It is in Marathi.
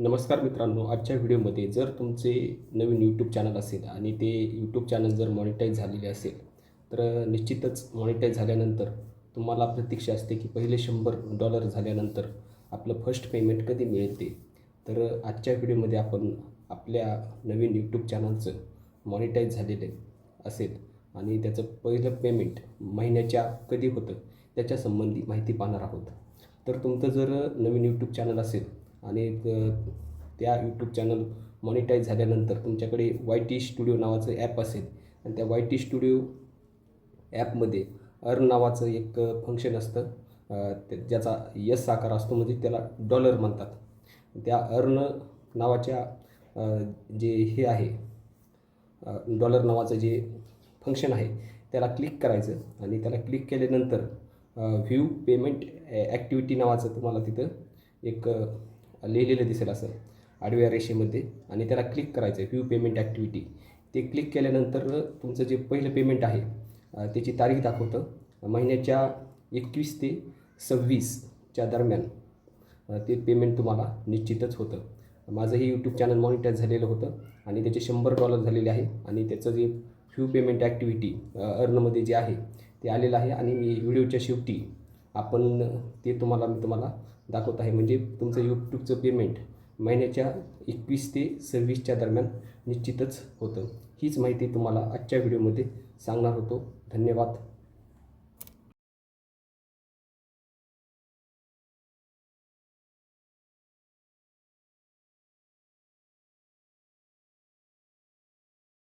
नमस्कार मित्रांनो आजच्या व्हिडिओमध्ये जर तुमचे नवीन यूट्यूब चॅनल असेल आणि ते यूट्यूब चॅनल जर मॉनिटाईज झालेले असेल तर निश्चितच मॉनिटाईज झाल्यानंतर तुम्हाला प्रतीक्षा असते की पहिले शंभर डॉलर झाल्यानंतर आपलं फर्स्ट पेमेंट कधी मिळते तर आजच्या व्हिडिओमध्ये आपण आपल्या नवीन यूट्यूब चॅनलचं मॉनिटाईज झालेलं असेल आणि त्याचं पहिलं पेमेंट महिन्याच्या कधी होतं त्याच्यासंबंधी माहिती पाहणार आहोत. तर तुमचं जर नवीन यूट्यूब चॅनल असेल आणि त्या यूट्यूब चॅनल मॉनिटाईज झाल्यानंतर तुमच्याकडे वाय टी स्टुडिओ नावाचं ॲप असेल आणि त्या वाय टी स्टुडिओ ॲपमध्ये अर्न नावाचं एक फंक्शन असतं. ज्याचा यस आकार असतो म्हणजे त्याला डॉलर म्हणतात. त्या अर्न नावाच्या जे हे आहे डॉलर नावाचं जे फंक्शन आहे त्याला क्लिक करायचं आणि त्याला क्लिक केल्यानंतर व्ह्यू पेमेंट ॲक्टिव्हिटी नावाचं तुम्हाला तिथं एक लिहिलेलं दिसेल असं. आडव्या रेषेमध्ये आणि त्याला क्लिक करायचं आहे व्यू पेमेंट ॲक्टिव्हिटी ते क्लिक केल्यानंतर तुमचं जे पहिलं पेमेंट आहे त्याची तारीख दाखवतं. महिन्याच्या एकवीस ते सव्वीसच्या दरम्यान ते पेमेंट तुम्हाला निश्चितच होतं. माझंही यूट्यूब चॅनल मॉनिटाईज झालेलं होतं आणि त्याचे शंभर डॉलर झालेले आहे आणि त्याचं जे फ्यू पेमेंट ॲक्टिव्हिटी अर्नमध्ये जे आहे ते आलेलं आहे आणि मी व्हिडिओच्या शेवटी आपण ते तुम्हाला मी तुम्हाला दाखवत आहे. म्हणजे तुमचं यूट्यूबचं पेमेंट महिन्याच्या एकवीस ते सव्वीसच्या दरम्यान निश्चितच होतं. हीच माहिती तुम्हाला आजच्या व्हिडिओमध्ये सांगणार होतो. धन्यवाद.